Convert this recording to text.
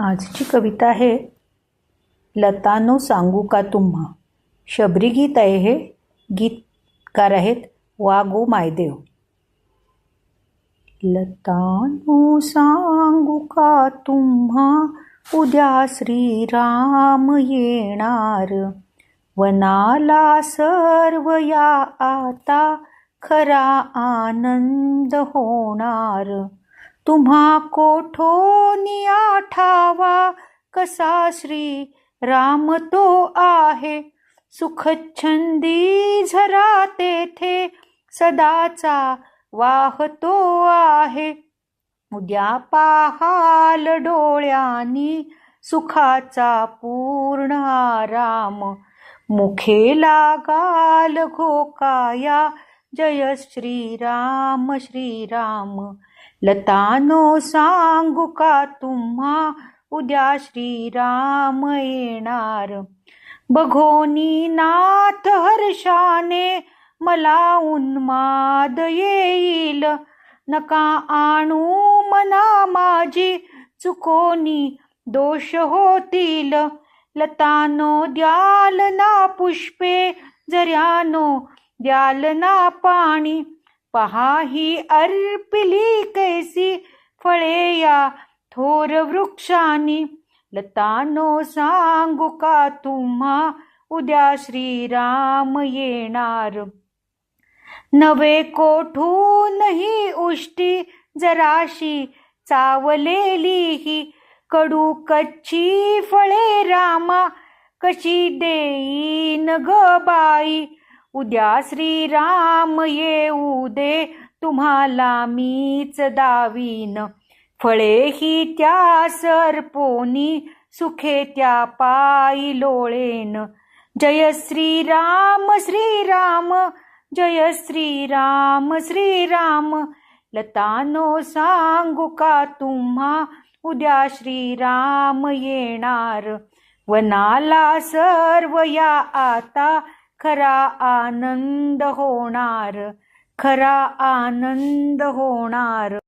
आजची कविता आहे लतानो सांगू का तुम्हा? शबरी गीत आहे हे. गीतकार आहेत वागो मायदेव. लतानो सांगू का तुम्हा? उद्या श्रीराम येणार. वनाला सर्व या आता खरा आनंद होणार. तुम्हा कोठोनी आठावा? कसा श्री राम तो आहे? सुखछंदी झरा तेथे सदाचा वाहतो आहे. उद्या पाहाल डोळ्यानी सुखाचा पूर्ण आराम. मुखे लागाल घोकाया. जय श्रीराम श्रीराम लतानो सांगू का तुम्हा? उद्या श्रीराम येणार. बघोनी नाथ हर्षाने मला उन्माद येईल. नका आणू मना माझी चुकोनी दोष होतील. लतानो द्याल ना पुष्पे जर्यानो द्याल ना पाणी. पहा ही अर्पिली कैसी फळे या थोर वृक्षानी. लतानो सांगू का तुम्हा? उद्या श्रीराम येणार. नवे कोठूनही उष्टी जराशी चावलेली ही. कडू कच्ची फळे रामा कशी देईन ग बाई? उद्या श्रीराम येऊ दे तुम्हाला मीच दावीन. फळे ही त्या सरपोनी सुखे त्या पायी लोळेन. जय श्रीराम श्रीराम जय श्रीराम श्रीराम. लतानो सांगू का तुम्हा उद्या श्रीराम येणार. वनाला सर्व या आता खरा आनंद होणार खरा आनंद होणार.